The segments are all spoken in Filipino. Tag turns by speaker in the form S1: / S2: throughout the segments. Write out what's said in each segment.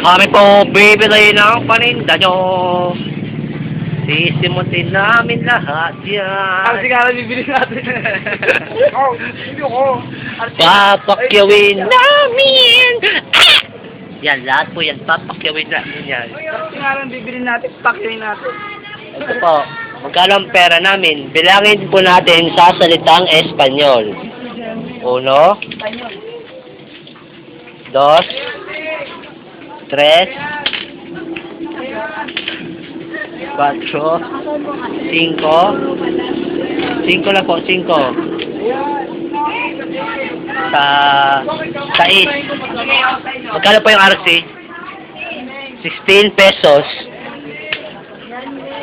S1: Kami po bibili ng paninda nyo. Sisimutin namin lahat
S2: Ang
S1: yan.
S2: sigara bibili natin. Oh, hindi ko.
S1: Papakyawin namin! Ah! Yan, lahat po yan. Papakyawin namin yan.
S2: Ang sigara bibili natin, pakirin natin.
S1: Ito po, magkano ang pera namin? Bilangin po natin sa salitang Espanyol. Uno, dos, tres, cuatro, cinco, cinco na po, cinco. Sa, sais. Magkano po yung RC? 16 pesos.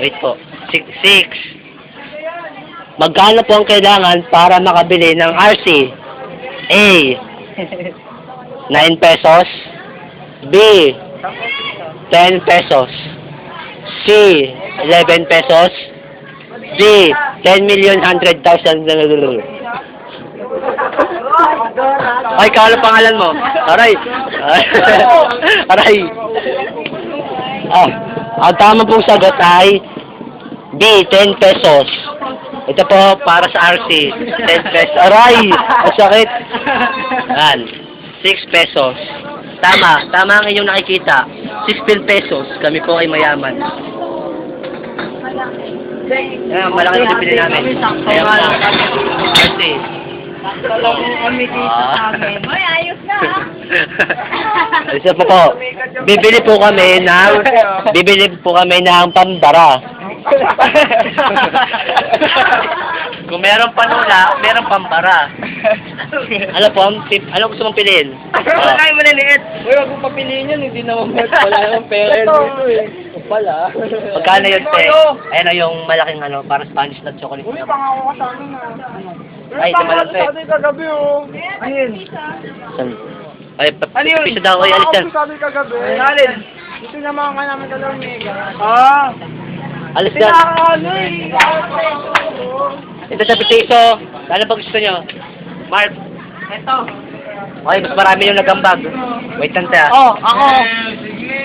S1: Wait po. 6. Six. Magkano po ang kailangan para makabili ng RC? A. 9 pesos. B. 10 pesos. C. 11 pesos. D. 10 million 100,000. Ay, kala pangalan mo. Aray. Aray. Ah, ang tama pong sagot ay B, 10 pesos. Ito po para sa RC, 10 pesos. Aray! Ang sakit. Yan, 6 pesos. Tama, tama ang inyong nakikita. 16 pesos. Kami po ay mayaman. Yan, malaki yung pinili namin. Ayan po.
S2: Alam mo kami dito sa amin.
S3: Hoy, ayos na.
S1: Isa po po. Bibili po kami ng bibili po kami ng pambara. Kung meron panula, meron pambara. Ano po, ang tip, ano gusto mong piliin?
S2: Wala kayo maliliit. Uy, wag mo papiliin yan. Hindi naman wala namang pera dito eh. O pala.
S1: Magkano yun, te? Ayan o yung malaking ano, para Spanish na chocolate.
S2: Uy, pangako ka sa amin ah.
S1: Ay, ito malaki.
S2: Sa atin kagabi oh. Ayun.
S1: Saan? Ay, pa-
S2: Ano yun?
S1: piso daw. Ay, alis yan.
S2: Sa atin kagabi. Alin? Dito naman ka namin dalawang mega. Ah.
S1: Alis yan.
S2: Pinakaano eh.
S1: Ito sa piso. Ano ba gusto nyo? Mark.
S2: Ito.
S1: Okay, mas marami yung nagambag. Wait lang, te. ah.
S2: Oh, ako.
S3: Sige,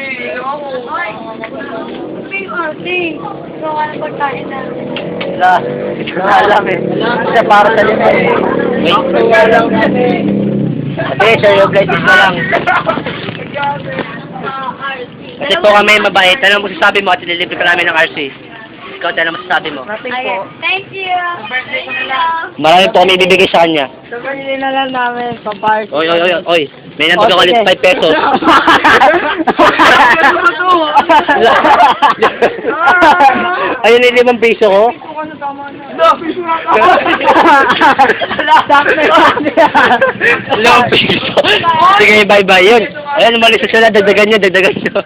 S3: ate. Ito ka na pagkain namin.
S1: Wala. Hindi ko na alam eh. Kasi para sa lima eh. Wait. Ate, sa yung na lang. Kasi po kami mabait. Ano mo sasabi mo at ililibre ka namin ng RC? Ikaw, ano masasabi mo?
S2: Nothing
S3: Ayan.
S2: po.
S3: Thank you.
S2: birthday ko na
S3: Thank you.
S1: Marami po kami ibibigay sa kanya.
S2: Sabihin na lang namin, paparty.
S1: Oy, oy, oy, oy. May
S2: Oh,
S1: ako ulit
S2: sige.
S1: 5 pesos. Ayun yung limang piso ko.
S2: Ka.
S1: Limang piso. Sige, bye-bye yun. Ayan, umalis na sila. Dagdagan nyo, dagdagan nyo.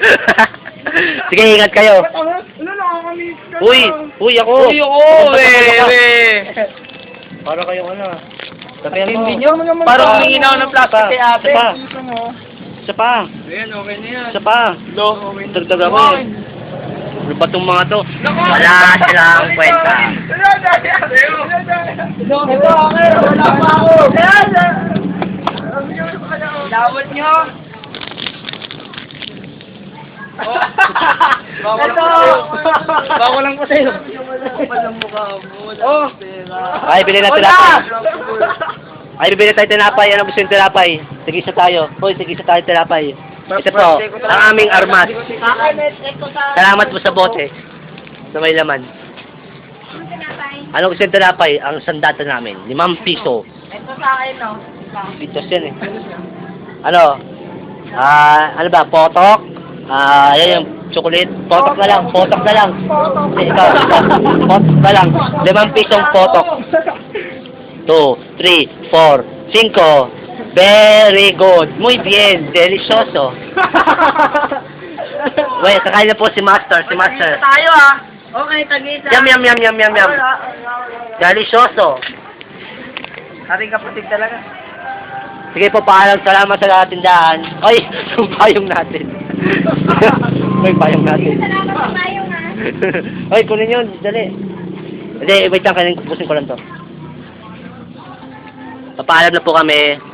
S1: Sige, ingat kayo.
S2: Na?
S1: Uy, uy, ako.
S2: Uy, oo, eh, eh.
S1: Para kayong ano. Sabihan mo.
S2: Hindi nyo, parang humingi na ako ng plastic kay ate.
S1: Isa pa. Isa pa.
S2: Ayan, okay na yan.
S1: Isa pa.
S2: No.
S1: Dagdag ako eh. Ano ba itong mga to? Wala silang kwenta.
S2: Ito, okay. Wala pa ako. Lawat nyo. Ito. Bako lang po sa'yo. Oh.
S1: Ay, bilhin na tinapay. Ay, bibili tayo tinapay. Ano gusto yung tinapay? Tigisa tayo. Hoy, tigisa tayo tinapay. Ito po, ang aming armas. Salamat po sa bote. Na may laman. Ano gusto yung tinapay? Ang sandata namin. Limang piso.
S3: Ito sa akin, no?
S1: Pitos yan eh. Ano? Ah, ano ba? Potok? Ah, yan yung chocolate. Potok na lang. Potok na lang. Ikaw, ikaw. Potok na lang. Limang pisong potok. Two, three, four, cinco. Very good. Muy bien. Delicioso. Wait, kakain na po si Master. Si Master.
S2: Tayo ah. Okay, tagisa.
S1: Yum, yum, yum, yum, yum, yum. Delicioso.
S2: Ating kapatid talaga.
S1: Sige po, paalam. Salamat sa tindahan. Ay, yung payong natin. May payong natin.
S3: Salamat sa tayo, ha?
S1: Ay, kunin yun. Dali. Hindi, wait lang. Kanin, pusin ko lang to. Papaalam na po kami.